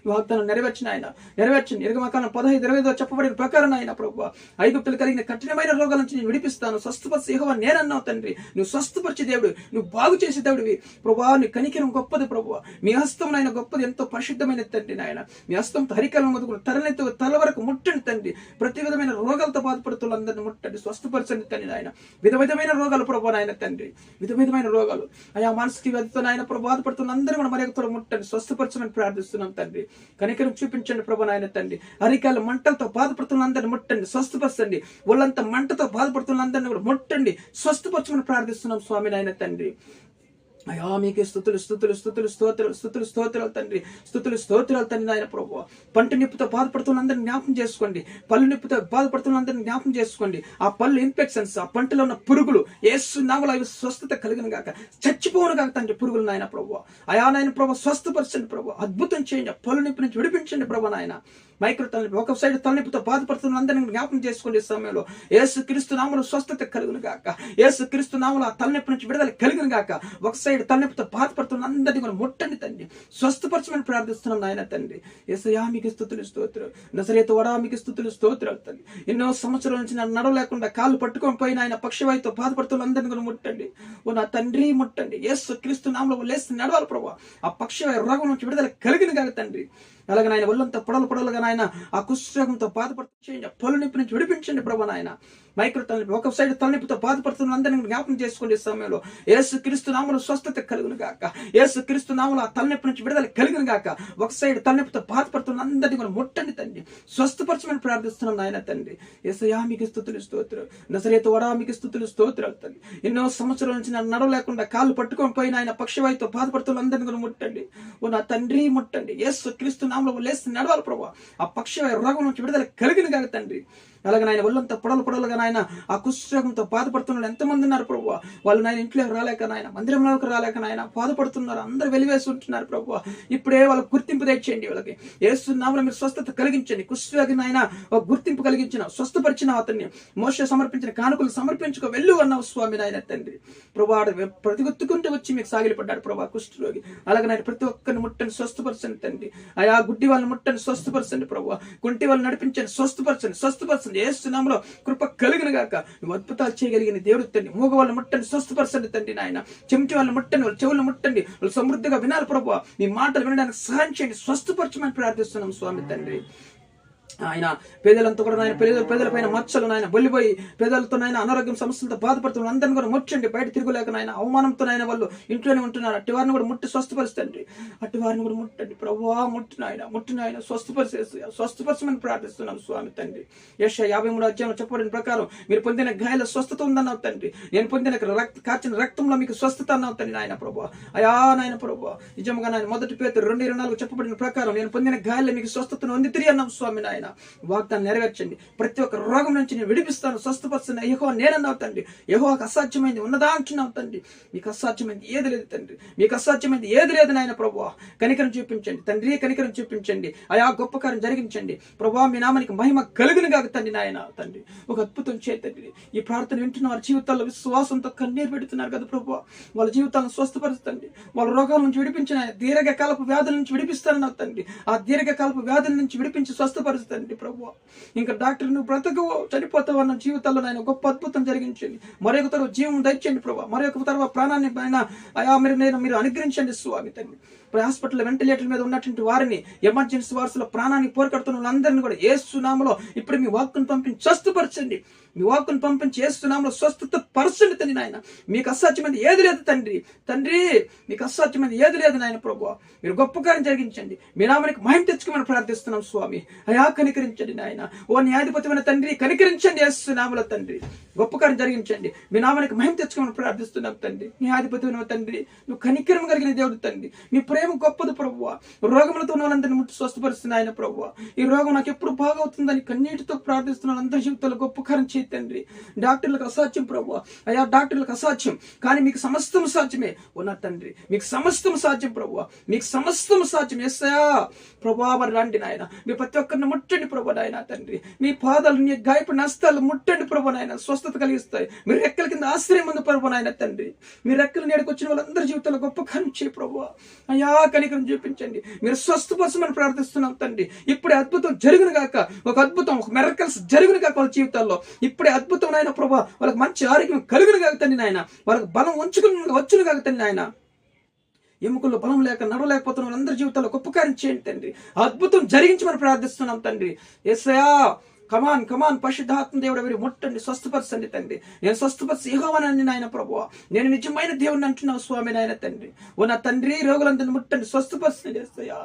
వాగ్దానం నెరవేర్చిన ఆయన నెరవేర్చింది ఇరగమకాలం పదహైదు ఇరవై చెప్పబడిన ప్రకారం ఆయన ప్రభు. ఐగుప్తులు కలిగిన కఠినమైన రోగాల నుంచి నేను విడిపిస్తాను. స్వస్థపరిచి యహోవా నేనన్నావు తండ్రి. నువ్వు స్వస్థపరిచే దేవుడు. నువ్వు బాగు చేసే దేవుడివి. ప్రభా నీ కనికరం గొప్పది ప్రభు. మీ హస్తం నాయన గొప్పది ఎంతో పరిశుద్ధమైన తండ్రి నాయన. మీ హస్తం హరికలం మొదలు తరలెత్తు తల వరకు ముట్టండి తండ్రి. ప్రతి విధమైన రోగాలతో బాధపడుతున్న అందరిని ముట్టండి. స్వస్థపరచండి తండ్రి నాయన. విధ విధమైన రోగాలు ప్రభు నాయన తండ్రి. విధ విధమైన రోగాలు. ఆయా మనసుకి వ్యధితో నాయన ప్రభు బాధపడుతున్న అందరూ కూడా మరి ఒకరు ముట్టండి. స్వస్థపరచమని ప్రార్థిస్తున్నాం తండ్రి. కనికరం చూపించండి ప్రభు నాయన తండ్రి. అరికాల మంటలతో బాధపడుతున్న అందరిని ముట్టండి. స్వస్థపరచండి. వాళ్ళంతా మంటతో బాధపడుతున్న అందరిని కూడా ముట్టండి. స్వస్థపరచమని ప్రార్థిస్తున్నాం స్వామి నాయన తండ్రి. అయ్యా మీకే స్థుతులు స్థుతులు స్థుతులు స్తోత్రాలు స్థుతులు స్తోత్రాలు తండ్రి. స్థుతులు స్తోత్రాలు తండ్రి ఆయన ప్రభు. పంట నిప్పుతో బాధపడుతున్న అందరిని జ్ఞాపం చేసుకోండి. పళ్ళు నిప్పుతో బాధపడుతున్న అందరిని జ్ఞాపం చేసుకోండి. ఆ పళ్ళు ఇన్ఫెక్షన్స్ ఆ పంటలో ఉన్న పురుగులు ఏసు నామలు అవి స్వస్థత కలిగిన గాక చచ్చిపోను కాక తండ్రి పురుగులు నాయన ప్రభు. అయా నాయన ప్రభు స్వస్థపరచండి ప్రభు. అద్భుతం చేయండి. పళ్ళు నిప్పు నుంచి విడిపించండి ప్రభు నాయన. మైక్రో తలనిపి ఒక సైడ్ తలనిపితో బాధపడుతున్న అందరిని జ్ఞాపం చేసుకోండి సమయంలో. ఏసు క్రీస్తు నామలు స్వస్థత కలుగును గాక. ఏసు క్రీస్తు నామలు ఆ తలనొప్పి నుంచి విడుదల కలుగును గాక ఒక సైడ్ తలనొప్పితో బాధపడుతున్న అందరినీ కూడా ముట్టండి తండ్రి. స్వస్థపరచమని ప్రార్థిస్తున్నాం నాయన తండ్రి. ఎసయా మీకు స్థుతులు స్తోత్రం నసరేత వడా మీకు స్థుతులు స్తోత్రాలు తండ్రి. ఎన్నో సంవత్సరాల నుంచి నన్ను నడవలేకుండా కాళ్ళు పట్టుకొని పోయిన ఆయన పక్షవాయుతో బాధపడుతున్న అందరిని కూడా ముట్టండి. ఓ నా తండ్రి ముట్టండి. యేసు క్రీస్తు నామలో లేసి నడవాలి ప్రభావ ఆ పక్షవాయు రోగం నుంచి విడుదల కలిగిన కానీ తండ్రి. అలాగే నాయన ఒళ్ళంతా పొడలు పొడలుగా నాయన ఆ కుష్ఠరోగంతో బాధపడుతూ చేయండి. ఆ నొప్పి నుంచి విడిపించండి ప్రభా నాయన. మైక్రో తలనొప్పి ఒక సైడ్ తలనొప్పితో బాధపడుతున్న అందరిని జ్ఞాపకం చేసుకోండి సమయంలో ఏసు క్రీస్తు నామలు స్వస్థత కలుగును గాక. ఏసు క్రీస్తు నామలు ఆ తలనొప్పి నుంచి విడుదల కలిగిన గాక. ఒక సైడ్ తలనొప్పితో బాధపడుతున్న అందరినీ కూడా ముట్టండి తండ్రి. స్వస్థపరచమని ప్రార్థిస్తున్నాం నాయన తండ్రి. ఏసయా మీకు స్థుతులు స్తోత్రం. నసరేత వడా మీకు స్థుతులు స్తోత్రాలు తండ్రి. ఎన్నో సంవత్సరాల నుంచి నన్ను నడవలేకుండా కాళ్ళు పట్టుకొని పోయిన ఆయన పక్షవాయుతో బాధపడుతున్న అందరిని కూడా ముట్టండి. ఓ నా తండ్రి ముట్టండి. ఏసు క్రీస్తు నామలు లేసి నడవాలి ప్రభు. ఆ పక్షవాయు రోగం నుంచి విడుదల కలిగిన కాదు తండ్రి. అలాగే నాయన ఒళ్ళంతా పొడలు పొడలుగా నాయన ఆ కుష్ఠరోగంతో బాధపడుతున్నారు ఎంతమంది ఉన్నారు ప్రభు వాళ్ళు నాయన ఇంట్లోకి రాలేక నాయన మందిరంలోకి రాలేక నాయన బాధపడుతున్నారు. అందరూ వెలివేసి ఉంటున్నారు ప్రభు ఇప్పుడే వాళ్ళకి గుర్తింపు తెచ్చేయండి వాళ్ళకి. ఏస్తున్నామని మీరు స్వస్థత కలిగించండి. కుష్ఠరోగి నాయన ఒక గుర్తింపు కలిగించిన స్వస్థపరిచిన అతన్ని మోస సమర్పించిన కానుకలు సమర్పించుకో వెళ్ళు అన్నావు స్వామి నాయన తండ్రి. ప్రభు ఆడ ప్రతిగుత్తుకుంటూ వచ్చి మీకు సాగిలిపడ్డాడు ప్రభు కుష్ఠరోగి. అలాగే నాయన ప్రతి ఒక్కరిని ముట్టని స్వస్థపరచండి తండ్రి. ఆయా గుడ్డి వాళ్ళని ముట్టని స్వస్థపరచండి ప్రభు కుంటి వాళ్ళని నడిపించండి స్వస్థపరచండి స్వస్థపరచండి. ఏసునామలో కృప కలిగిన గాక. నువ్వు అద్భుతాలు చేయగలిగిన దేవుడు తండ్రి. మూగ వాళ్ళని ముట్టండి స్వస్థపరచండి తండ్రి నాయన. చెంచి వాళ్ళు ముట్టండి వాళ్ళ చెవులు ముట్టండి వాళ్ళు సమృద్ధిగా వినాలి ప్రభు మీ మాటలు వినడానికి సహాయం చేయండి స్వస్థపరచమని ప్రార్థిస్తున్నాం స్వామి తండ్రి. ఆయన పేదలంతా కూడా నాయన పేద పేదల పైన మచ్చలు నాయన బొల్లిపోయి పేదలతో నాయన అనారోగ్యం సమస్యలతో బాధపడుతున్న అందరిని కూడా ముట్టండి. బయట తిరుగులేక నాయన అవమానంతో నాయన వాళ్ళు ఇంట్లోనే ఉంటున్నారు. అట్టి వారిని కూడా ముట్టి స్వస్థపరుస్తండి అట్టి వారిని కూడా ముట్టండి. ప్రభా ముట్టిన ఆయన ముట్టిన ఆయన స్వస్థపరిచేసి స్వస్థపరచమని ప్రార్థిస్తున్నాం స్వామి తండ్రి. యశ యాభై మూడు అధ్యాయం చెప్పబడిన ప్రకారం మీరు పొందిన గాయాల స్వస్థత ఉందన్నావు తండ్రి. నేను పొందిన రక్త కాచిన రక్తంలో మీకు స్వస్థత అన్నావు తండ్రి నాయన ప్రభు అయా నాయన ప్రభు నిజంగా నాయన మొదటి పేరు రెండు ఇరవై నాలుగు చెప్పబడిన ప్రకారం నేను పొందిన గాయాల మీకు స్వస్థతను అంది తిరిగి అన్నాం స్వామి నాయన. వాగ్దాన్ని నెరవేర్చండి. ప్రతి ఒక్క రోగం నుంచి నేను విడిపిస్తాను స్వస్థపరుస్తున్న యహో నేనన్నావు తండ్రి. యహోకి అసాధ్యమైంది ఉన్నదా అంటున్నావు తండ్రి. మీకు అసాధ్యమైంది ఏది లేదు తండ్రి. మీకు అసాధ్యమైంది ఏది లేదు నాయన ప్రభు కనికరం చూపించండి తండ్రి కనికరం చూపించండి. అయా గొప్ప కార్యం జరిగించండి. ప్రభా మీ నామానికి మహిమ కలుగును కాక తండ్రి నాయన తండ్రి. ఒక అద్భుతం చేతండి ఈ ప్రార్థన వింటున్న వారి జీవితాల్లో విశ్వాసంతో కన్నీరు పెడుతున్నారు కదా ప్రభు వాళ్ళ జీవితాలను స్వస్థపరుస్తండి. వాళ్ళ రోగాల నుంచి విడిపించిన దీర్ఘకాలపు వ్యాధుల నుంచి విడిపిస్తారని తండ్రి. ఆ దీర్ఘకాలపు వ్యాధుల నుంచి విడిపించి స్వస్థపరుస్తండి. ప్రభు. ఇంకా డాక్టర్ నువ్వు బ్రతకవు చనిపోతావు అన్న జీవితాల్లో నాయన గొప్ప అద్భుతం జరిగించండి. మరొక తర్వాత జీవం దయచండి ప్రభు. మరొక తర్వాత ప్రాణాన్ని ఆయన అయా మీరు నేను మీరు అనుగ్రహించండి స్వామి తండ్రి. హాస్పిటల్ వెంటిలేటర్ మీద ఉన్నటువంటి వారిని ఎమర్జెన్సీ వార్సులో ప్రాణాన్ని పోరుకడుతున్న వాళ్ళందరినీ కూడా ఏ ఇప్పుడు మీ వాక్కును పంపించి స్వస్థపరచండి. మీ వాక్కును పంపించి ఏ స్వస్థత పరచండి తండ్రి నాయన. మీకు అసాధ్యమైంది ఏది లేదు తండ్రి. తండ్రి మీకు అసాధ్యమైంది ఏది లేదు నాయన ప్రభు. మీరు గొప్ప కార్యం జరిగించండి. మీ నామానికి మహిమ తెచ్చుకోమని ప్రార్థిస్తున్నాం స్వామి. అయాకని కనికరించండి నాయన. ఓ న్యాధిపతిమైన తండ్రి కనికరించండి ఏసునామల తండ్రి. గొప్ప కార్యం జరిగించండి. మీ నామానికి మహిమ తెచ్చుకోమని ప్రార్థిస్తున్నాం తండ్రి. న్యాధిపతిమైన తండ్రి నువ్వు కనికరం కలిగిన దేవుడు తండ్రి. మీ ప్రేమ గొప్పది ప్రభువ రోగములతో ఉన్న వాళ్ళందరినీ ముట్టి స్వస్థపరుస్తుంది ఆయన ప్రభువ ఈ రోగం నాకు ఎప్పుడు బాగవుతుందని కన్నీటితో ప్రార్థిస్తున్న అందరి జీవితంలో గొప్ప కార్యం చేయి తండ్రి. డాక్టర్లకు అసాధ్యం ప్రభు అయా డాక్టర్లకు అసాధ్యం. కానీ మీకు సమస్తం సాధ్యమే. ఉన్న తండ్రి మీకు సమస్తం సాధ్యం ప్రభువ మీకు సమస్తం సాధ్యం. ఎస్సయా ప్రభా రండి నాయన. మీ ప్రతి ఒక్కరిని ముట్టి ముట్టండి ప్రభు నాయన తండ్రి. నీ పాదాలు నీ గాయపు నష్టాలు ముట్టండి ప్రభు నాయన స్వస్థత కలిగిస్తాయి. మీరు రెక్కల కింద ఆశ్రయం ఉంది ప్రభు నాయన తండ్రి. మీ రెక్కలు నేడుకు వచ్చిన వాళ్ళందరి జీవితంలో గొప్ప కార్యం చేయ ప్రభు అయా కనికరం చూపించండి. మీరు స్వస్థపరచమని ప్రార్థిస్తున్నాం తండ్రి. ఇప్పుడే అద్భుతం జరుగును గాక. ఒక అద్భుతం ఒక మెరకల్స్ జరుగును గాక వాళ్ళ జీవితాల్లో. ఇప్పుడే అద్భుతం నాయన ప్రభు. వాళ్ళకి మంచి ఆరోగ్యం కలుగును కాక తండ్రి నాయన. వాళ్ళకి బలం ఉంచుకుని వచ్చును కాక తండ్రి నాయన. ఎముకల్లో బలం లేక నడవలేకపోతున్న వాళ్ళందరి జీవితాల్లో గొప్ప కార్యం చేయండి తండ్రి. అద్భుతం జరిగించమని ప్రార్థిస్తున్నాం తండ్రి. ఎస్ఐయా కమాన్ కమాన్ పరిశుద్ధాత్మ దేవుడు వీరు ముట్టండి స్వస్థపరచండి తండ్రి. నేను స్వస్థపరిచి యెహోవానని నాయన ప్రభు. నేను నిజమైన దేవుని అంటున్నావు స్వామి నాయన తండ్రి. ఓ నా తండ్రి రోగులందరిని ముట్టండి స్వస్థపరచండి చేస్తాయా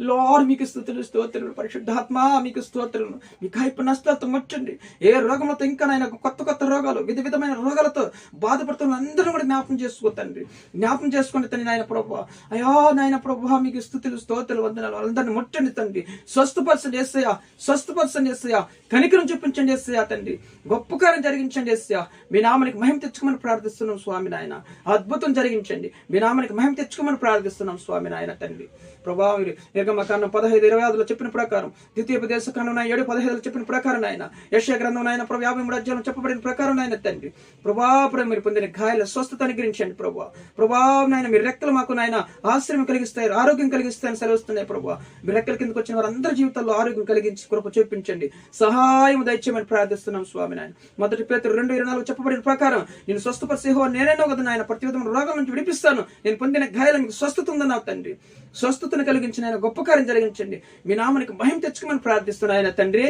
లోర్ మీకు స్థుతులు స్తోత్రులు. పరిశుద్ధాత్మ మీకు స్తోత్రులు. మీ కాయపు నష్టాలతో ముట్టండి. ఏ రోగంతో ఇంకా నాయన కొత్త కొత్త రోగాలు విధ విధమైన రోగాలతో బాధపడుతున్న అందరూ కూడా జ్ఞాపం చేసుకో తండ్రి. జ్ఞాపం చేసుకోండి తండ్రి నాయన ప్రభు. అయ్యా నాయన ప్రభు మీకు స్థుతులు స్తోత్రులు వందనాలు. అందరిని ముట్టండి తండ్రి. స్వస్థపరచండి చేస్తాయా స్వస్థపరచండి చేస్తాయా కనికరం చూపించండి చేస్తాయా తండ్రి. గొప్ప కార్యం జరిగించండి చేస్తాయా మీ నామనికి మహిమ తెచ్చుకోమని ప్రార్థిస్తున్నాం స్వామి నాయన. అద్భుతం జరిగించండి. మీ నామనికి మహిమ తెచ్చుకోమని ప్రార్థిస్తున్నాం స్వామి నాయన తండ్రి. ప్రభా మీరు నిర్గమకాండం పదహైదు ఇరవై ఐదులో చెప్పిన ప్రకారం ద్వితీయోపదేశ కాండం ఏడు పదహైదులో చెప్పిన ప్రకారం నాయన యశ గ్రంథం నాయన ప్రభు యాభై మూడు అధ్యాయంలో చెప్పబడిన ప్రకారం ఆయన తండ్రి. ప్రభా మీరు పొందిన గాయాల స్వస్థత అనుగ్రహించండి ప్రభు. ప్రభా నాయన మీరు రెక్కలు మాకు నాయన ఆశ్రయం కలిగిస్తాయి ఆరోగ్యం కలిగిస్తాయని సెలవుస్తున్నాయి ప్రభా. మీ రెక్కల కిందకు వచ్చిన వారందరి జీవితాల్లో ఆరోగ్యం కలిగించి కృప చూపించండి. సహాయం దయచేయమని ప్రార్థిస్తున్నాం స్వామి నాయన. మొదటి పేరు రెండు ఇరవై నాలుగు చెప్పబడిన ప్రకారం నేను స్వస్థపరిసేహో నేనేనో కదా నాయన ప్రతి విధమైన రోగాల నుంచి విడిపిస్తాను. నేను పొందిన గాయాల మీకు స్వస్థత ఉందన్నావు తండ్రి. స్వస్థత స్వస్థతను కలిగించిన ఆయన గొప్ప కార్యం జరిగించండి. మీ నామనికి మహిమ తెచ్చుకోమని ప్రార్థిస్తున్నాయన తండ్రి.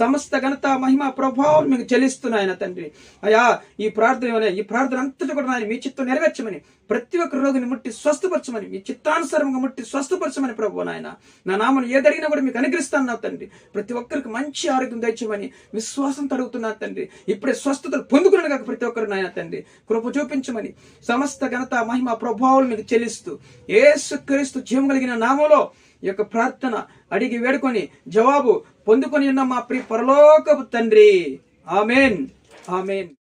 సమస్త ఘనత మహిమ ప్రభావం మీకు చెల్లిస్తున్నాయన తండ్రి. అయా ఈ ప్రార్థన ఈ ప్రార్థన అంతటి కూడా నాయన మీ చిత్తం నెరవేర్చమని ప్రతి ఒక్క రోగిని ముట్టి స్వస్థపరచమని మీ చిత్తానుసారంగా ముట్టి స్వస్థపరచమని ప్రభు నాయన. నా నామను ఏదడిగినా కూడా మీకు అనుగ్రహిస్తాను నా తండ్రి. ప్రతి ఒక్కరికి మంచి ఆరోగ్యం తెచ్చమని విశ్వాసం తడుగుతున్నా తండ్రి. ఇప్పుడే స్వస్థతలు పొందుకున్నాను కాక ప్రతి ఒక్కరు నాయన తండ్రి. కృప చూపించమని సమస్త ఘనత మహిమ ప్రభావాలు మీకు చెల్లిస్తూ ఏసు క్రీస్తు జీవం కలిగిన నామంలో ఈ యొక్క ప్రార్థన అడిగి వేడుకొని జవాబు పొందుకొని ఉన్న మా ప్రి పరలోకపు తండ్రి. ఆమెన్. ఆమెన్.